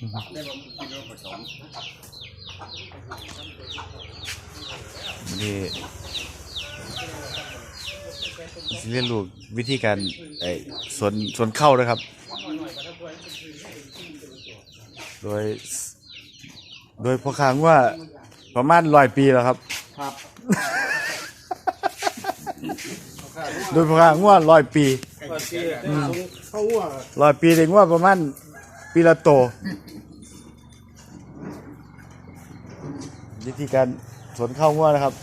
นี่สิเรียนรู้วิธีการไอ้สวนสวนเข้านะครับ โดย โดยพอค้างว่าประมาณร้อยปีแล้วครับ ครับ โดยพอค้างว่าร้อยปีก็สิเข้าหัวร้อยปีเองว่าประมาณ ปีละโต วิธีการสวนเข้าง่วนะครับ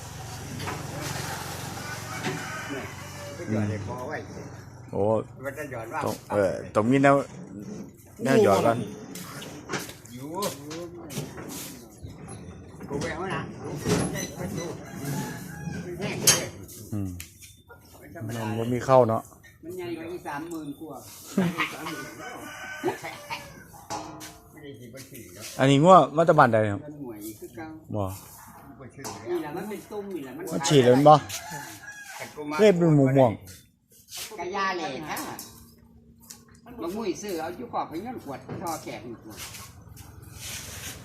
ก็หย่อนในคอไว้โอ้มันจะหย่อนว่าต้องเออต้องมีแนวแนวหยอดกันอยู่กูแววนะได้ไปดูแห้งเลยอืมมันธรรมมัดานบ่มีเข้าเนาะ มันใหญ่กว่าอีสามหมื่นกว่า สามหมื่น แล้วไม่ได้สิบบัญชีแล้วอันนี้ง่วมาตะบันใดครับมันหน่วยคือเก่าบ่บัญชีนี่แหละมันเป็นตุ้มนี่แหละมันมันฉีดเลยแมันบ่เฮ้ยเป็นหมูม่วงกะยาเลยค่ะบางมุ้ยซื้อเอาอยู่ขอบไปเงินขวดทอแขกนี่ตัว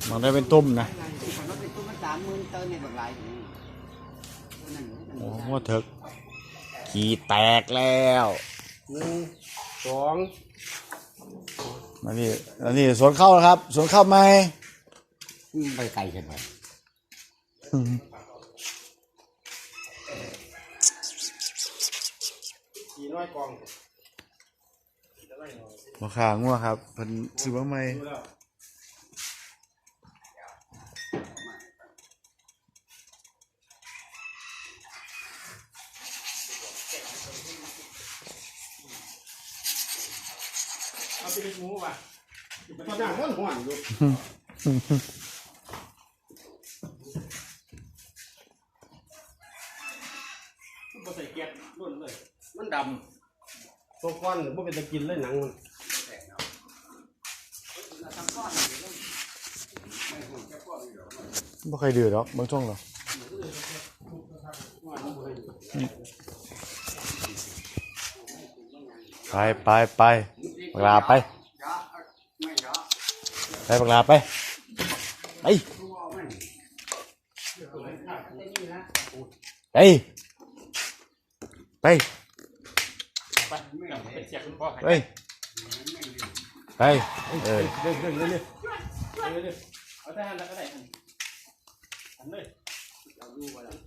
มันได้เป็นตุ้มนะที่ผมว่าเป็นตุ้มมันสามหมื่นเติมในแบบไรนี่นั่นโอ้ง่วเถิกขี่แตกแล้วหนึ่งสอง อันนี้อันนี้สวนเข้าแล้วครับ สวนเข้าไหมไปไกลใช่ไหมสี่น้อยกองราคาง่วครับเพิ่นซื้อมาใหม่ ดูแล้ว เอาไปเป็นหมูว่ะตอนนั้นมันห่วงอยู่บ่ใส่เกียร์ล้วนเลย มันดำตัวก้อนบ่เป็นตะกินเลยหนังมันบ่เคยดื้อหรอกบางช่วงหรอกไปไปไป บักลาไปเยอะไม่เยอะไปบักลาไป ไปตัวมันไป ไปเป็นเสียคุณพ่อให้ไป ไป เออเรื่องเรื่องเรื่องเรื่องเรื่องเอาแต่หันแล้วก็ได้หันเลย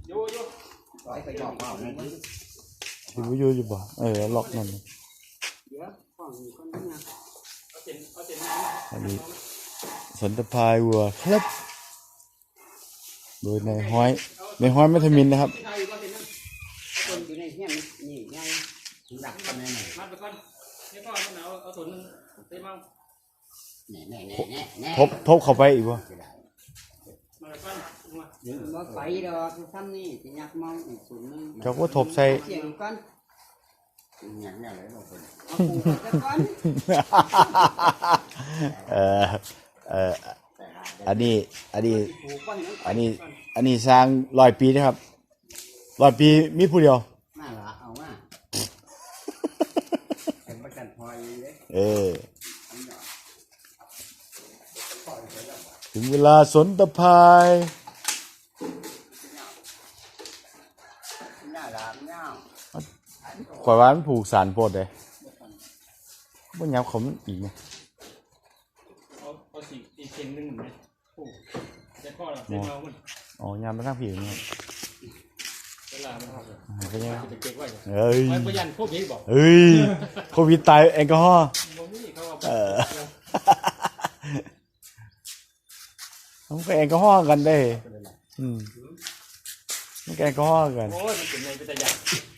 อยู่อยู่ปล่อยไปจอบเปล่านั่นอยู่อยู่อยู่บ่เออล็อกนั่นเดี๋ยวฟัง อันนี้สันนี้สนตะพายวัวครับ โดยในห้อยในห้อยมัทมินนะครับที่ไทยก็เส้นนึงคนอยู่ในเฮียนนี่ไงหลักกันแน่มัดไปก่อนนี่ก็มันเอาเอาส่วนนึงเต็มเอาแน่แน่แน่แน่แน่ทบทบเข้าไปอีกบ่มาไปดอกซ้ำนี่จะยักมองอีกส่วนนึงเจ้าก็ทบใส่ เสียงก่อนอย่างนี้เลยเราคนเอาปูไปก่อนเออเอออันนี้อันนี้ ปูก่อนอันนี้ อันนี้สร้างร้อยปีนะครับร้อยปีมีผู้เดียว น่าละเอามาเป็นประกันพลอยเลยเออ ถึงเวลาสนตะพายน่าละเงา ข่อยว่ามันผูกสารโพดเลยบ่ยับเขามันอีกไงเอาเอาสีอีกเส้นนึงไหมโอ้แต่พ่อเราเส้นเรามันอ๋อยามไปทางผีนี่ครับเวลามันทำเลยอ่าเป็นยังไงจะเก็บไว้เอ้ยไว้ประหยัดพวกนี้บอกเอ้ยโควิดตายแอลกอฮอล์บ่มีเขาเอาไปเออมันก็แอลกอฮอล์กันได้อืมมันก็แอลกอฮอล์กันโอ้ยมันเป็นไงเป็นตะยักต่อยมัน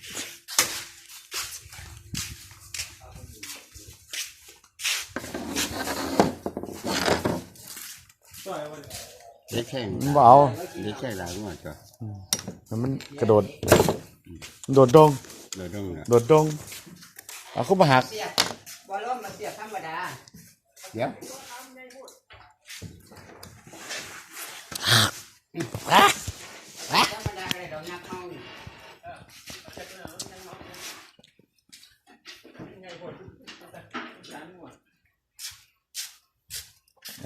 เด็กแข่งมันบ่เอาเด็กแข่งหลังหมดจ้ะแล้วมันกระโดด โดดดงเราต้องโดดดงเอาเข้ามาหักเสียบอลลมมาเสียธรรมดาเดี๋ยวธรรมดาก็ได้ดอกยักษ์เมานี่ ไงคนจานหมด อ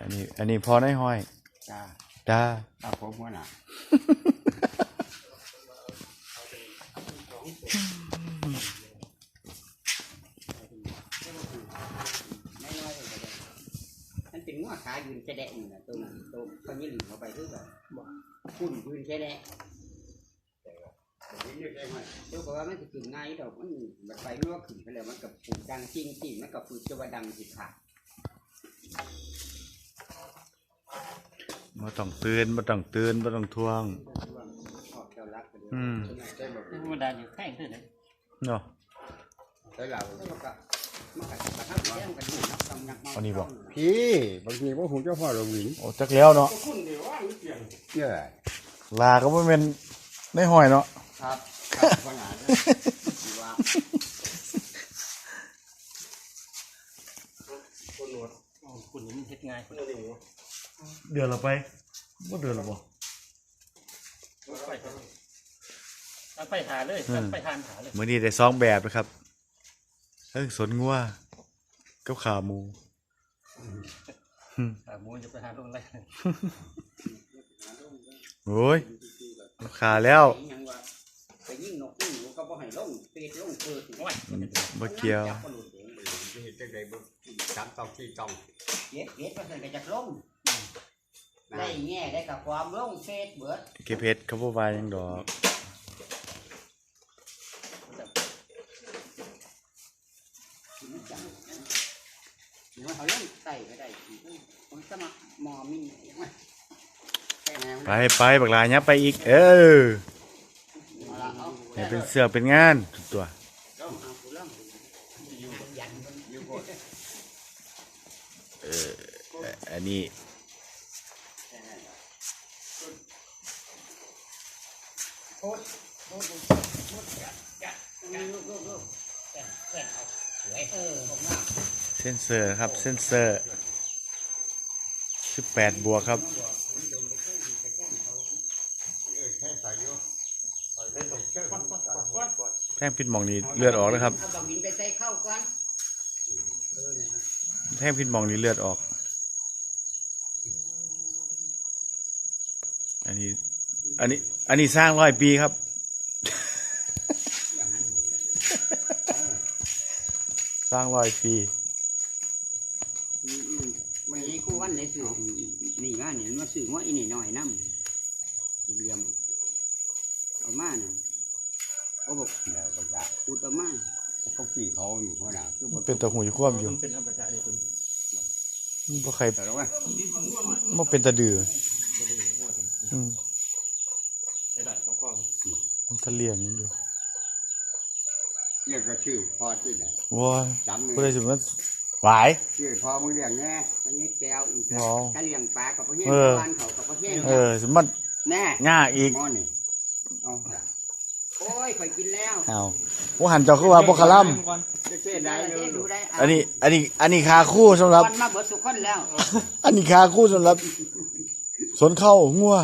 อันนี้ อันนี้อันนี้พอได้ห้อยจ้าจ้าครับผมหัวหน้าไม่น้อยเลยก็ได้มันเป็นงัวขายืนแค่แดะนี่นะตัวนั้นตัวเขายี่หลิงเข้าไปคือแบบคุ้นยืนแค่แดะตัวบอกว่ามันจะขึ้นง่ายดอกมันแบบไปงัวขึ้นไปแล้วมันกับปุ่นดังจริงจริงมันกับปุ่นจะว่าดังสิขาด บ่ต้องตื่นบ่ต้องตื่นบ่ต้องทวงออกเจ้ารักไปเลยอืมได้หมดธรรมดาอยู่แข้งขึ้นเลยเนาะได้เราแล้วก็มันก็ประทับใจมันก็ดูนักกำนักอันนี้บอกพี่บางทีว่าผมเจ้าพ่อเราหวินโอ้จักแล้วเนาะคุณเดี๋ยวว่าเสียงเยอะลาก็บ่แม่นได้ห้อยเนาะครับครับขนาดนั้นว่าคนหนวดอ๋อคุณนี่มันเฮ็ดง่ายคนเดียว เดือนละไปบ่เดือนละบ่ไปเอาไปหาเลยไปทานหาเลย มื้อนี้ได้สองแบบนะครับเอ้ยสนงัวกับขาหมูขาหมูจะไปหาลงไรโอ้ยขาแล้วยังว่าไปยิ่งนกยิ่งหนูก็บ่ให้ลงตีลงเปิดโอ้ยบ่เกี่ยวเฮ็ดจังได๋บ่สามตองสี่ตองเก็บเก็บก็จะลง ได้แง่ได้กับความลงเฟซเบิดเก็บเฮ็ดเขาบ่ว่าหยังดอกหรือว่าเขาเล่นไต่ก็ได้ผมสมัครมอมินยังไงไปไหนไปไปบักลายับไปอีก เออเอาละเอาให้เป็นเสือกเป็นงานทุกตัว เอาผู้เล่ำยันมันอยู่บน เอ่ออันนี้โคตโคตรโคตจัดจัดจัดลูกลูกลูกแก่แก่เอาสวยเออผมว่าเส้นเซอร์ครับเส้นเซอร์18บวกครับแท่งพิษหมองนี้เลือดออกนะครับเอาบังหินไปใส่เข้าก่อนเออเนี่ยนะแท่งพิษหมองนี้เลือดออก อันนี้ อันนี้ อันนี้สร้างร้อยปีครับอย่างนั้นสร้างร้อยปีอืมอืมไม่ใช่คู่วันเลยสื่อนี่ว่าเนี่ยมาสื่อว่าอีนี่หน่อยน้ำเรียมเอามาเนี่ยเขาบอกเดี๋ยวก็จะพูดเอามาเขาขี่เขาอยู่เพราะน่ะคือมันเป็นตะหูอยู่ควบอยู่มันเป็นธรรมชาติคุณมันบ่ใครแต่ละว่ามันเป็นตะดืออืม ได้ได้ต้องกล้อง มันทะเลียนอยู่เรียกก็ชื่อพอที่ไหนว้าจำเลยบ่ได้สิมันหวายชื่อพอมึงเลี้ยงแน่พนี่แก้วอีกอ๋อถ้าเลี้ยงปลากับพนี่เออบ้านเขากับพนี่เออสิมันแน่ง่าอีกหม้อนี่เอาล่ะโอ้ยข่อยกินแล้วอ้าวผู้หันเจ้าคือว่าบ่คาล่ํจะเจ๊ได้เลยดูได้อันนี้ อันนี้ อันนี้คาคู่สำหรับวันมาเบิดสุขคนแล้วอันนี้คาคู่สำหรับ สนเข้างัว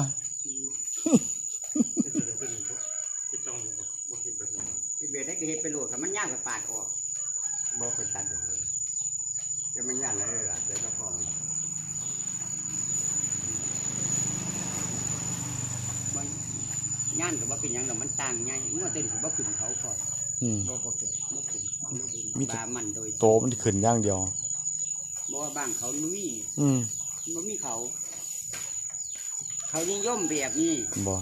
ที่ต้องบ่เฮ็ดแบบนี้ กิน เบียร์ได้ก็เฮ็ดไปโหลดค่ะมันยากกว่าปาดออกบ่เคยตัดเลยจะมันยากเลยล่ะเดี๋ยวก็พอมันงานกับว่าเป็นหยังหรอกมันต่างไงเมื่อเต้นกับว่าขึ้นเขาพออืมบ่บ่ขึ้นบ่ขึ้นเขาบ่ขึ้นมีแต่บามันโดยโตมันขึ้นอย่างเดียวบ่ว่าบ้างเขาลุยอืมบ่มีเขา เขานิยมแบบนี้บ่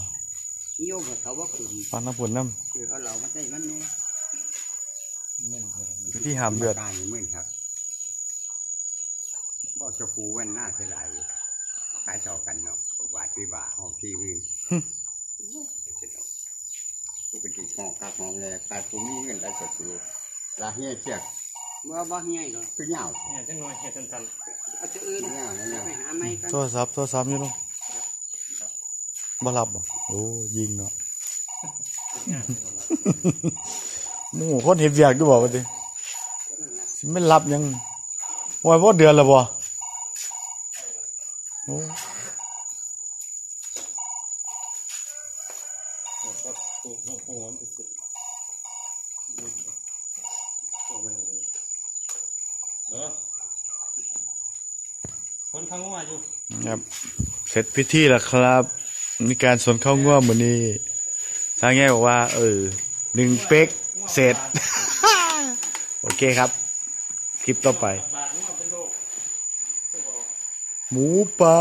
นิยมกับเขาว่าขึ้นฟังน้ำปุ่นน้คือเอาเหล่ามาใส่มันนี่ำวิธีหามเลือด ตายมื่นครับบ่เจะคูแว่นหน้าเสียดายขายเท่ากันเนาะบอกว่าที่บ่าหอมที่มือปกติห้องกากห้องแรกแต่ผมมีเงินได้สดซื้อลาเฮียเชือกบ่บ่เฮียหรอกคือเหงาเนี่ยจังหน่อยเฮ็ดสั้นเอาตัวอื่นๆเหงาแล้วไปหาไม้กันโทรศัพท์โทรศัพท์อยู่เนาะบ่รับบ่โอ้ยิงเนาะหมู่คนเห็นเวียกอยู่บ่ว่าติสิ ไม่หลับยังวันว่าเดือนละบ่คนข้างงัวอยู่ครับ เสร็จพิธีแล้วครับ มีการสนข้าวงัวเหมือนนี้ทางแง่บอกว่า เออหนึ่งเป๊กเสร็จ โอเคครับ คลิปต่อไป หมูป่า